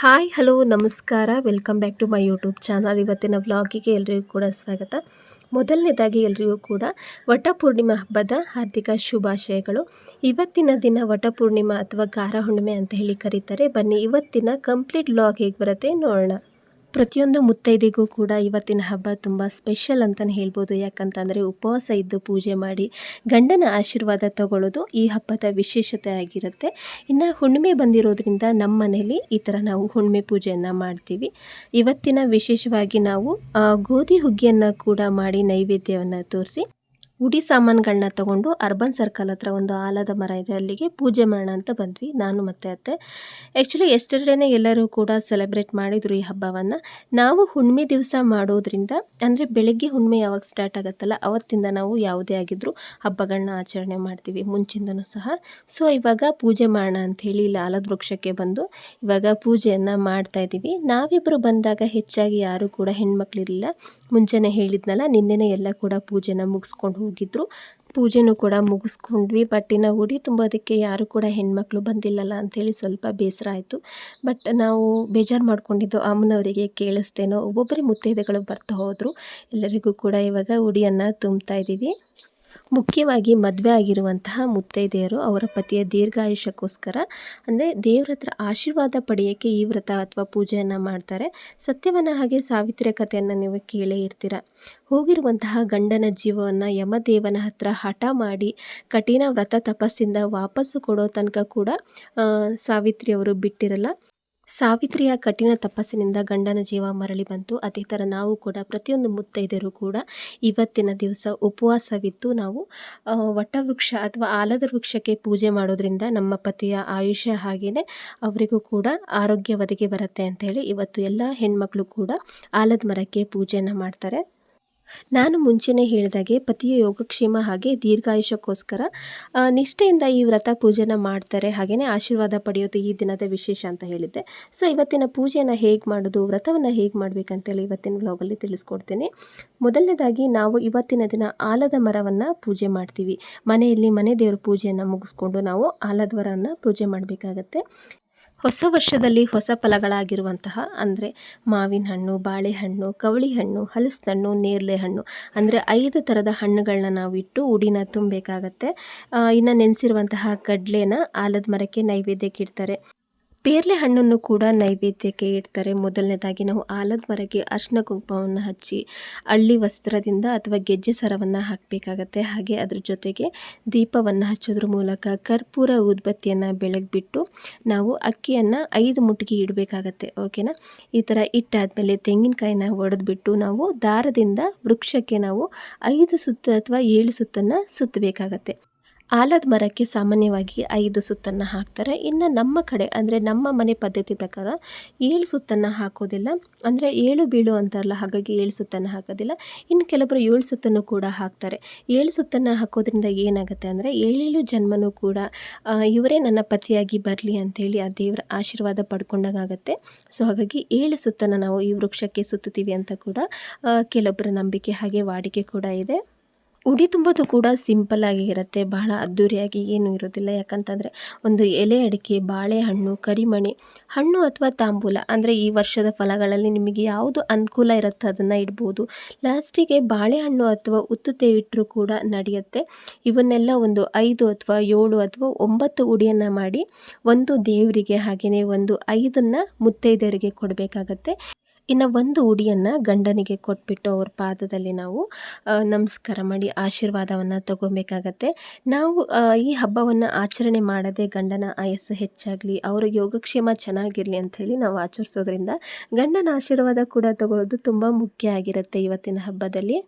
Hi, hello, ನಮಸ್ಕಾರ. Welcome back to my YouTube channel. ಇವತ್ತಿನ ವ್ಲಾಗಿಗೆ ಎಲ್ರಿಗೂ ಕೂಡ ಸ್ವಾಗತ. ಮೊದಲನೇದಾಗಿ ಎಲ್ರಿಗೂ ಕೂಡ ವಟಪೂರ್ಣಿಮಾ ಹಬ್ಬದ ಹಾರ್ದಿಕ ಶುಭಾಶಯಗಳು. ಇವತ್ತಿನ ದಿನ ವಟಪೂರ್ಣಿಮಾ ಅಥವಾ ಗಾರ ಹುಣ್ಣಿಮೆ ಅಂತ ಹೇಳಿ ಕರೀತಾರೆ. ಬನ್ನಿ, ಇವತ್ತಿನ ಕಂಪ್ಲೀಟ್ ವ್ಲಾಗ್ ಹೇಗೆ ಬರುತ್ತೆ ನೋಡೋಣ. ಪ್ರತಿಯೊಂದು ಮುತ್ತೈದೆಗೂ ಕೂಡ ಇವತ್ತಿನ ಹಬ್ಬ ತುಂಬ ಸ್ಪೆಷಲ್ ಅಂತಲೇ ಹೇಳ್ಬೋದು. ಯಾಕಂತಂದರೆ ಉಪವಾಸ ಇದ್ದು ಪೂಜೆ ಮಾಡಿ ಗಂಡನ ಆಶೀರ್ವಾದ ತಗೊಳ್ಳೋದು ಈ ಹಬ್ಬದ ವಿಶೇಷತೆ ಆಗಿರುತ್ತೆ. ಇನ್ನು ಹುಣ್ಣಿಮೆ ಬಂದಿರೋದ್ರಿಂದ ನಮ್ಮ ಮನೇಲಿ ಈ ಥರ ನಾವು ಹುಣ್ಣಿಮೆ ಪೂಜೆಯನ್ನು ಮಾಡ್ತೀವಿ. ಇವತ್ತಿನ ವಿಶೇಷವಾಗಿ ನಾವು ಗೋಧಿ ಹುಗ್ಗಿಯನ್ನು ಕೂಡ ಮಾಡಿ ನೈವೇದ್ಯವನ್ನು ತೋರಿಸಿ ಉಡಿ ಸಾಮಾನುಗಳನ್ನ ತಗೊಂಡು ಅರ್ಬನ್ ಸರ್ಕಲ್ ಹತ್ರ ಒಂದು ಆಲದ ಮರ ಇದೆ, ಅಲ್ಲಿಗೆ ಪೂಜೆ ಮಾಡೋಣ ಅಂತ ಬಂದ್ವಿ, ನಾನು ಮತ್ತೆ ಅತ್ತೆ. ಆ್ಯಕ್ಚುಲಿ ಎಸ್ಟರ್ಡೇನೆ ಎಲ್ಲರೂ ಕೂಡ ಸೆಲೆಬ್ರೇಟ್ ಮಾಡಿದರು ಈ ಹಬ್ಬವನ್ನು. ನಾವು ಹುಣ್ಣಿಮೆ ದಿವಸ ಮಾಡೋದ್ರಿಂದ, ಅಂದರೆ ಬೆಳಗ್ಗೆ ಹುಣ್ಣಿಮೆ ಯಾವಾಗ ಸ್ಟಾರ್ಟ್ ಆಗುತ್ತಲ್ಲ, ಅವತ್ತಿಂದ ನಾವು ಯಾವುದೇ ಆಗಿದ್ದರೂ ಹಬ್ಬಗಳನ್ನ ಆಚರಣೆ ಮಾಡ್ತೀವಿ, ಮುಂಚಿಂದನೂ ಸಹ. ಸೊ ಇವಾಗ ಪೂಜೆ ಮಾಡೋಣ ಅಂಥೇಳಿ ಇಲ್ಲಿ ಆಲದ ವೃಕ್ಷಕ್ಕೆ ಬಂದು ಇವಾಗ ಪೂಜೆಯನ್ನು ಮಾಡ್ತಾ ಇದ್ದೀವಿ. ನಾವಿಬ್ಬರು ಬಂದಾಗ ಹೆಚ್ಚಾಗಿ ಯಾರೂ ಕೂಡ ಹೆಣ್ಮಕ್ಳಿರಲಿಲ್ಲ. ಮುಂಚೆನೇ ಹೇಳಿದ್ನಲ್ಲ, ನಿನ್ನೆನೇ ಎಲ್ಲ ಕೂಡ ಪೂಜೆನ ಮುಗಿಸ್ಕೊಂಡು ಹೋಗಿದ್ರು. ಪೂಜೆನೂ ಕೂಡ ಮುಗಿಸ್ಕೊಂಡ್ವಿ. ಬಟ್ ಇನ್ನು ಉಡಿ ತುಂಬೋದಕ್ಕೆ ಯಾರು ಕೂಡ ಹೆಣ್ಮಕ್ಳು ಬಂದಿಲ್ಲಲ್ಲ ಅಂಥೇಳಿ ಸ್ವಲ್ಪ ಬೇಸರ ಆಯಿತು. ಬಟ್ ನಾವು ಬೇಜಾರು ಮಾಡ್ಕೊಂಡಿದ್ದು ಅಮ್ಮನವರಿಗೆ ಕೇಳಿಸ್ತೇನೋ. ಒಬ್ಬೊಬ್ಬರೇ ಮುತ್ತೈದೆಗಳು ಬರ್ತಾ ಹೋದರು. ಎಲ್ಲರಿಗೂ ಕೂಡ ಇವಾಗ ಉಡಿಯನ್ನು ತುಂಬ್ತಾ ಇದ್ದೀವಿ ಮುಖ್ಯವಾಗಿ ಮದುವೆ ಆಗಿರುವಂತಹ ಮುತ್ತೈದೆಯರು ಅವರ ಪತಿಯ ದೀರ್ಘಾಯುಷ್ಯಕ್ಕೋಸ್ಕರ, ಅಂದರೆ ದೇವ್ರ ಹತ್ರ ಆಶೀರ್ವಾದ ಪಡೆಯೋಕ್ಕೆ ಈ ವ್ರತ ಅಥವಾ ಪೂಜೆಯನ್ನು ಮಾಡ್ತಾರೆ. ಸತ್ಯವನ ಹಾಗೆ ಸಾವಿತ್ರಿಯ ಕಥೆಯನ್ನು ನೀವು ಕೇಳೇ ಇರ್ತೀರ. ಹೋಗಿರುವಂತಹ ಗಂಡನ ಜೀವವನ್ನು ಯಮದೇವನ ಹತ್ರ ಹಠ ಮಾಡಿ ಕಠಿಣ ವ್ರತ ತಪಸ್ಸಿಂದ ವಾಪಸ್ಸು ಕೊಡೋ ತನಕ ಕೂಡ ಸಾವಿತ್ರಿಯವರು ಬಿಟ್ಟಿರಲ್ಲ. ಸಾವಿತ್ರಿಯ ಕಠಿಣ ತಪಸ್ಸಿನಿಂದ ಗಂಡನ ಜೀವ ಮರಳಿ ಬಂತು. ಅದೇ ಥರ ನಾವು ಕೂಡ ಪ್ರತಿಯೊಂದು ಮುತ್ತೈದರು ಕೂಡ ಇವತ್ತಿನ ದಿವಸ ಉಪವಾಸವಿದ್ದು ನಾವು ವಟವೃಕ್ಷ ಅಥವಾ ಆಲದ ವೃಕ್ಷಕ್ಕೆ ಪೂಜೆ ಮಾಡೋದ್ರಿಂದ ನಮ್ಮ ಪತಿಯ ಆಯುಷ್ಯ ಹಾಗೆಯೇ ಅವರಿಗೂ ಕೂಡ ಆರೋಗ್ಯ ಒದಗಿ ಬರುತ್ತೆ ಅಂತ ಹೇಳಿ ಇವತ್ತು ಎಲ್ಲ ಹೆಣ್ಮಕ್ಳು ಕೂಡ ಆಲದ ಮರಕ್ಕೆ ಪೂಜೆಯನ್ನು ಮಾಡ್ತಾರೆ. ನಾನು ಮುಂಚೆನೇ ಹೇಳಿದಾಗೆ ಪತಿಯ ಯೋಗಕ್ಷೇಮ ಹಾಗೆ ದೀರ್ಘಾಯುಷ್ಯಕ್ಕೋಸ್ಕರ ನಿಷ್ಠೆಯಿಂದ ಈ ವ್ರತ ಪೂಜೆನ ಮಾಡ್ತಾರೆ. ಹಾಗೆಯೇ ಆಶೀರ್ವಾದ ಪಡೆಯೋದು ಈ ದಿನದ ವಿಶೇಷ ಅಂತ ಹೇಳಿದ್ದೆ. ಸೊ ಇವತ್ತಿನ ಪೂಜೆಯನ್ನು ಹೇಗೆ ಮಾಡೋದು, ವ್ರತವನ್ನು ಹೇಗೆ ಮಾಡಬೇಕಂತೇಳಿ ಇವತ್ತಿನ ವ್ಲಾಗಲ್ಲಿ ತಿಳಿಸ್ಕೊಡ್ತೀನಿ. ಮೊದಲನೇದಾಗಿ ನಾವು ಇವತ್ತಿನ ದಿನ ಆಲದ ಮರವನ್ನು ಪೂಜೆ ಮಾಡ್ತೀವಿ. ಮನೆಯಲ್ಲಿ ಮನೆ ದೇವರ ಪೂಜೆಯನ್ನು ಮುಗಿಸ್ಕೊಂಡು ನಾವು ಆಲದ ಮರವನ್ನು ಪೂಜೆ ಮಾಡಬೇಕಾಗತ್ತೆ. ಹೊಸ ವರ್ಷದಲ್ಲಿ ಹೊಸ ಫಲಗಳಾಗಿರುವಂತಹ ಅಂದರೆ ಮಾವಿನ ಹಣ್ಣು, ಬಾಳೆಹಣ್ಣು ಕವಳಿ ಹಣ್ಣು ಹಲಸಿನಣ್ಣು, ನೇರಳೆ ಹಣ್ಣು. ಅಂದರೆ ಐದು ಥರದ ಹಣ್ಣುಗಳನ್ನ ನಾವು ಇಟ್ಟು ಉಡಿನ ತುಂಬಬೇಕಾಗತ್ತೆ. ಇನ್ನು ನೆನೆಸಿರುವಂತಹ ಕಡಲೆನ ಆಲದ ಮರಕ್ಕೆ ನೈವೇದ್ಯಕ್ಕೆ ಇಡ್ತಾರೆ. ಪೇರ್ಲೆ ಹಣ್ಣನ್ನು ಕೂಡ ನೈವೇದ್ಯಕ್ಕೆ ಇಡ್ತಾರೆ. ಮೊದಲನೇದಾಗಿ ನಾವು ಆಲದ ಮರಕ್ಕೆ ಅರ್ಶಿನ ಕುಂಕುಮವನ್ನು ಹಚ್ಚಿ ಹಳ್ಳಿ ವಸ್ತ್ರದಿಂದ ಅಥವಾ ಗೆಜ್ಜೆ ಸರವನ್ನು ಹಾಕಬೇಕಾಗತ್ತೆ. ಹಾಗೆ ಅದ್ರ ಜೊತೆಗೆ ದೀಪವನ್ನು ಹಚ್ಚೋದ್ರ ಮೂಲಕ ಕರ್ಪೂರ ಉದ್ಬತ್ತಿಯನ್ನು ಬೆಳಗ್ಬಿಟ್ಟು ನಾವು ಅಕ್ಕಿಯನ್ನು ಐದು ಮುಟ್ಟಿಗೆ ಇಡಬೇಕಾಗತ್ತೆ. ಓಕೆನಾ? ಈ ಥರ ಇಟ್ಟಾದಮೇಲೆ ತೆಂಗಿನಕಾಯಿನ ಒಡೆದ್ಬಿಟ್ಟು ನಾವು ದಾರದಿಂದ ವೃಕ್ಷಕ್ಕೆ ನಾವು ಐದು ಸುತ್ತು ಅಥವಾ ಏಳು ಸುತ್ತನ್ನು ಸುತ್ತಬೇಕಾಗತ್ತೆ. ಆಲದ ಮರಕ್ಕೆ ಸಾಮಾನ್ಯವಾಗಿ ಐದು ಸುತ್ತನ್ನು ಹಾಕ್ತಾರೆ. ಇನ್ನು ನಮ್ಮ ಕಡೆ, ಅಂದರೆ ನಮ್ಮ ಮನೆ ಪದ್ಧತಿ ಪ್ರಕಾರ ಏಳು ಸುತ್ತನ್ನು ಹಾಕೋದಿಲ್ಲ. ಅಂದರೆ ಏಳು ಬೀಳು ಅಂತಾರಲ್ಲ, ಹಾಗಾಗಿ ಏಳು ಸುತ್ತನ್ನು ಹಾಕೋದಿಲ್ಲ. ಇನ್ನು ಕೆಲವರು ಏಳು ಸುತ್ತನ್ನು ಕೂಡ ಹಾಕ್ತಾರೆ. ಏಳು ಸುತ್ತನ್ನು ಹಾಕೋದ್ರಿಂದ ಏನಾಗುತ್ತೆ ಅಂದರೆ ಏಳೇಳು ಜನ್ಮನೂ ಕೂಡ ಇವರೇ ನನ್ನ ಪತಿಯಾಗಿ ಬರಲಿ ಅಂಥೇಳಿ ಆ ದೇವರ ಆಶೀರ್ವಾದ ಪಡ್ಕೊಂಡಾಗತ್ತೆ ಸೊ, ಹಾಗಾಗಿ ಏಳು ಸುತ್ತನ್ನು ನಾವು ಈ ವೃಕ್ಷಕ್ಕೆ ಸುತ್ತುತ್ತೀವಿ ಅಂತ ಕೂಡ ಕೆಲವೊಬ್ಬರ ನಂಬಿಕೆ ಹಾಗೆ ವಾಡಿಕೆ ಕೂಡ ಇದೆ. ಉಡಿ ತುಂಬೋದು ಕೂಡ ಸಿಂಪಲ್ ಆಗಿ ಇರುತ್ತೆ. ಬಹಳ ಅದ್ಧೂರಿಯಾಗಿ ಏನೂ ಇರೋದಿಲ್ಲ. ಯಾಕಂತಂದರೆ ಒಂದು ಎಲೆ ಅಡಿಕೆ, ಬಾಳೆಹಣ್ಣು, ಕರಿಮಣಿ ಹಣ್ಣು ಅಥವಾ ತಾಂಬೂಲ ಅಂದರೆ ಈ ವರ್ಷದ ಫಲಗಳಲ್ಲಿ ನಿಮಗೆ ಯಾವುದು ಅನುಕೂಲ ಇರುತ್ತೆ ಅದನ್ನು ಇಡ್ಬೋದು. ಲಾಸ್ಟಿಗೆ ಬಾಳೆಹಣ್ಣು ಅಥವಾ ಉತ್ತುತ್ತೆ ಇಟ್ಟರೂ ಕೂಡ ನಡೆಯುತ್ತೆ. ಇವನ್ನೆಲ್ಲ ಒಂದು ಐದು ಅಥವಾ ಏಳು ಅಥವಾ ಒಂಬತ್ತು ಉಡಿಯನ್ನು ಮಾಡಿ ಒಂದು ದೇವರಿಗೆ ಹಾಗೆಯೇ ಒಂದು ಐದನ್ನು ಮುತ್ತೈದೆಯರಿಗೆ ಕೊಡಬೇಕಾಗತ್ತೆ. ಇನ್ನು ಒಂದು ಉಡಿಯನ್ನು ಗಂಡನಿಗೆ ಕೊಟ್ಬಿಟ್ಟು ಅವ್ರ ಪಾದದಲ್ಲಿ ನಾವು ನಮಸ್ಕಾರ ಮಾಡಿ ಆಶೀರ್ವಾದವನ್ನು ತಗೋಬೇಕಾಗತ್ತೆ. ನಾವು ಈ ಹಬ್ಬವನ್ನು ಆಚರಣೆ ಮಾಡದೆ ಗಂಡನ ಆಯಸ್ಸು ಹೆಚ್ಚಾಗಲಿ, ಅವರ ಯೋಗಕ್ಷೇಮ ಚೆನ್ನಾಗಿರಲಿ ಅಂಥೇಳಿ ನಾವು ಆಚರಿಸೋದ್ರಿಂದ ಗಂಡನ ಆಶೀರ್ವಾದ ಕೂಡ ತಗೊಳ್ಳೋದು ತುಂಬ ಮುಖ್ಯ ಆಗಿರುತ್ತೆ ಇವತ್ತಿನ ಹಬ್ಬದಲ್ಲಿ.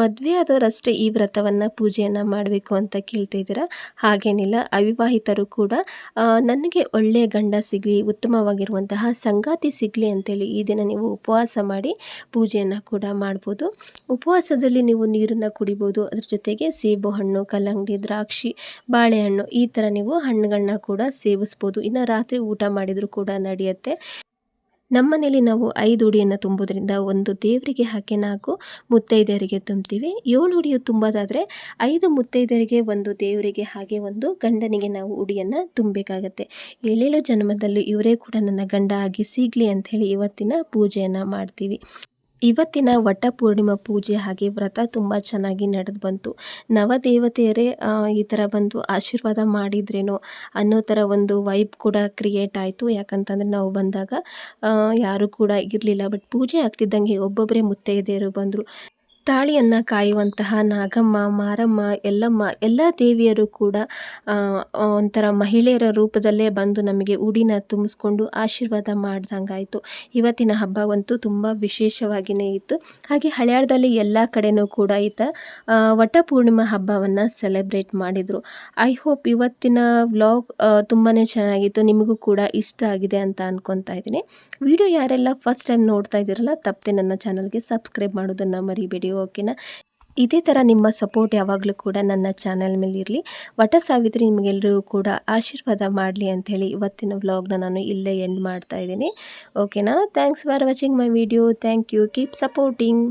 ಮದುವೆ ಆದವರಷ್ಟೇ ಈ ವ್ರತವನ್ನು ಪೂಜೆಯನ್ನು ಮಾಡಬೇಕು ಅಂತ ಕೇಳ್ತಾ ಇದ್ದೀರಾ ಹಾಗೇನಿಲ್ಲ, ಅವಿವಾಹಿತರು ಕೂಡ ನನಗೆ ಒಳ್ಳೆಯ ಗಂಡ ಸಿಗಲಿ, ಉತ್ತಮವಾಗಿರುವಂತಹ ಸಂಗಾತಿ ಸಿಗಲಿ ಅಂತೇಳಿ ಈ ದಿನ ನೀವು ಉಪವಾಸ ಮಾಡಿ ಪೂಜೆಯನ್ನು ಕೂಡ ಮಾಡ್ಬೋದು. ಉಪವಾಸದಲ್ಲಿ ನೀವು ನೀರನ್ನು ಕುಡಿಬೋದು, ಅದ್ರ ಜೊತೆಗೆ ಸೇಬು ಹಣ್ಣು ಕಲ್ಲಂಗಡಿ, ದ್ರಾಕ್ಷಿ, ಬಾಳೆಹಣ್ಣು ಈ ಥರ ನೀವು ಹಣ್ಣುಗಳನ್ನ ಕೂಡ ಸೇವಿಸ್ಬೋದು. ಇನ್ನು ರಾತ್ರಿ ಊಟ ಮಾಡಿದರೂ ಕೂಡ ನಡೆಯುತ್ತೆ. ನಮ್ಮನೇಲಿ ನಾವು ಐದು ಉಡಿಯನ್ನು ತುಂಬೋದ್ರಿಂದ ಒಂದು ದೇವರಿಗೆ ಹಾಕಿ ನಾಲ್ಕು ಮುತ್ತೈದೆಯರಿಗೆ ತುಂಬ್ತೀವಿ. ಏಳು ಉಡಿಯು ತುಂಬೋದಾದರೆ ಐದು ಮುತ್ತೈದೆಯರಿಗೆ ಒಂದು ದೇವರಿಗೆ ಹಾಗೆ ಒಂದು ಗಂಡನಿಗೆ ನಾವು ಉಡಿಯನ್ನು ತುಂಬಬೇಕಾಗತ್ತೆ. ಏಳೇಳು ಜನ್ಮದಲ್ಲಿ ಇವರೇ ಕೂಡ ನನ್ನ ಗಂಡ ಆಗಿ ಸಿಗಲಿ ಅಂಥೇಳಿ ಇವತ್ತಿನ ಪೂಜೆಯನ್ನು ಮಾಡ್ತೀವಿ. ಇವತ್ತಿನ ವಟ ಪೂರ್ಣಿಮಾ ಪೂಜೆ ಹಾಗೆ ವ್ರತ ತುಂಬ ಚೆನ್ನಾಗಿ ನಡೆದು ಬಂತು. ನವದೇವತೆಯರೇ ಈ ಥರ ಬಂದು ಆಶೀರ್ವಾದ ಮಾಡಿದ್ರೇನೋ ಅನ್ನೋ ಥರ ಒಂದು ವೈಬ್ ಕೂಡ ಕ್ರಿಯೇಟ್ ಆಯಿತು. ಯಾಕಂತಂದರೆ ನಾವು ಬಂದಾಗ ಯಾರೂ ಕೂಡ ಇರಲಿಲ್ಲ. ಬಟ್ ಪೂಜೆ ಆಗ್ತಿದ್ದಂಗೆ ಒಬ್ಬೊಬ್ಬರೇ ಮುತ್ತೈದೆಯರು ಬಂದರು. ತಾಳಿಯನ್ನು ಕಾಯುವಂತಹ ನಾಗಮ್ಮ ಮಾರಮ್ಮ ಎಲ್ಲಮ್ಮ ಎಲ್ಲ ದೇವಿಯರು ಕೂಡ ಒಂಥರ ಮಹಿಳೆಯರ ರೂಪದಲ್ಲೇ ಬಂದು ನಮಗೆ ಉಡಿನ ತುಂಬಿಸ್ಕೊಂಡು ಆಶೀರ್ವಾದ ಮಾಡ್ದಂಗಾಯಿತು. ಇವತ್ತಿನ ಹಬ್ಬವಂತೂ ತುಂಬ ವಿಶೇಷವಾಗಿಯೇ ಇತ್ತು. ಹಾಗೆ ಹಳೆಯಾಳದಲ್ಲಿ ಎಲ್ಲ ಕಡೆನೂ ಕೂಡ ಈತ ಆ, ವಟ ಪೂರ್ಣಿಮಾ ಹಬ್ಬವನ್ನು ಸೆಲೆಬ್ರೇಟ್ ಮಾಡಿದರು. ಐ ಹೋಪ್ ಇವತ್ತಿನ ವ್ಲಾಗ್ ತುಂಬಾ ಚೆನ್ನಾಗಿತ್ತು. ನಿಮಗೂ ಕೂಡ ಇಷ್ಟ ಆಗಿದೆ ಅಂತ ಅಂದ್ಕೊತಾ ಇದ್ದೀನಿ. ವಿಡಿಯೋ ಯಾರೆಲ್ಲ ಫಸ್ಟ್ ಟೈಮ್ ನೋಡ್ತಾ ಇದ್ದೀರಲ್ಲ ತಪ್ಪದೆ ನನ್ನ ಚಾನಲ್ಗೆ ಸಬ್ಸ್ಕ್ರೈಬ್ ಮಾಡೋದನ್ನು ಮರಿಬೇಡಿ. ಓಕೆನಾ? ಇದೇ ಥರ ನಿಮ್ಮ ಸಪೋರ್ಟ್ ಯಾವಾಗಲೂ ಕೂಡ ನನ್ನ ಚಾನಲ್ ಮೇಲೆ ಇರಲಿ. ವಟ ಸಾವಿತ್ರಿ ನಿಮಗೆಲ್ಲರಿಗೂ ಕೂಡ ಆಶೀರ್ವಾದ ಮಾಡಲಿ ಅಂಥೇಳಿ ಇವತ್ತಿನ ವ್ಲಾಗ್ನ ನಾನು ಇಲ್ಲೇ ಎಂಡ್ ಮಾಡ್ತಾ ಇದ್ದೀನಿ. ಓಕೆನಾ? Thanks for watching my video thank you keep supporting